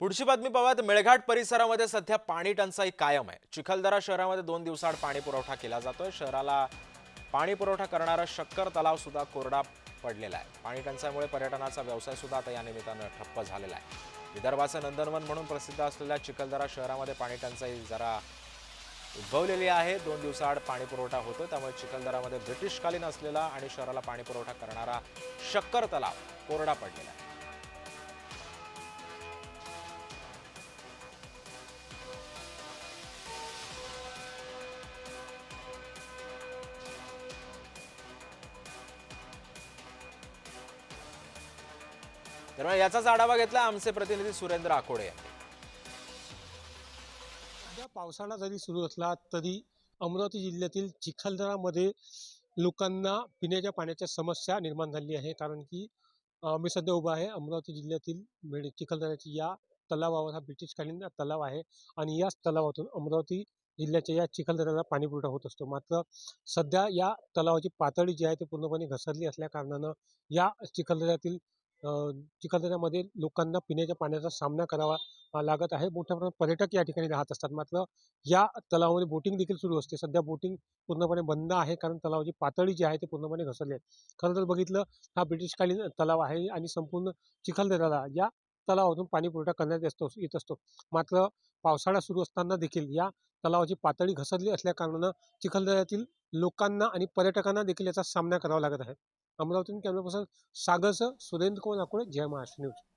पुढची बातमी पाहूयात. मेळघाट परिसरामध्ये सध्या पाणी टंचाई कायम आहे. चिखलदरा शहरामध्ये दोन दिवसाआड पाणी पुरवठा केला जातोय. शहराला पाणी पुरवठा करणारा शक्कर तलाव सुद्धा कोरडा पडलेला आहे. पाणी टंचाईमुळे पर्यटनाचा व्यवसाय सुद्धा आता या निमित्तानं ठप्प झालेला आहे. विदर्भाचं नंदनवन म्हणून प्रसिद्ध असलेल्या चिखलदरा शहरामध्ये पाणी टंचाई जरा उद्भवलेली आहे. दोन दिवसाआड पाणी पुरवठा होतो त्यामुळे चिखलदरामध्ये ब्रिटिशकालीन असलेला आणि शहराला पाणी पुरवठा करणारा शक्कर तलाव कोरडा पडलेला आहे. दरम्यान याचाच आढावा घेतला आमचे प्रतिनिधी सुरेंद्र आकोडे. यांनी सध्या पावसाळा जरी सुरू असला तरी अमरावती जिल्ह्यातील चिखलदरामध्ये लोकांना पिण्याच्या पाण्याच्या समस्या निर्माण झाली आहे. कारण की मी सध्या उभा आहे. अमरावती जिल्ह्यातील मेड- चिखलदऱ्याची या तलावावर हा ब्रिटिशकालीन तलाव आहे. आणि याच तलावातून अमरावती जिल्ह्याच्या या चिखलदऱ्याला पाणीपुरवठा होत असतो. मात्र सध्या या तलावाची पातळी जी आहे ती पूर्णपणे घसरली असल्या कारणानं या चिखलदऱ्यातील चिखलदऱ्यामध्ये लोकांना पिण्याच्या पाण्याचा सामना करावा लागत आहे. मोठ्या प्रमाणात पर्यटक या ठिकाणी राहत असतात. मात्र या तलावामध्ये बोटिंग देखील सुरू असते. सध्या बोटिंग पूर्णपणे बंद आहे. कारण तलावाची पातळी जी आहे ती पूर्णपणे घसरली आहे. खरं तर बघितलं हा ब्रिटिशकालीन तलाव आहे आणि संपूर्ण चिखलदऱ्याला या तलावातून पाणी पुरवठा करण्यात असतो येत असतो. मात्र पावसाळा सुरू असताना देखील या तलावाची पातळी घसरली असल्या कारणानं चिखलदऱ्यातील लोकांना आणि पर्यटकांना देखील याचा सामना करावा लागत आहे. અમરાવતીનું camera person Sagar sir Surendra Kumar Nakode Jai Maharashtra news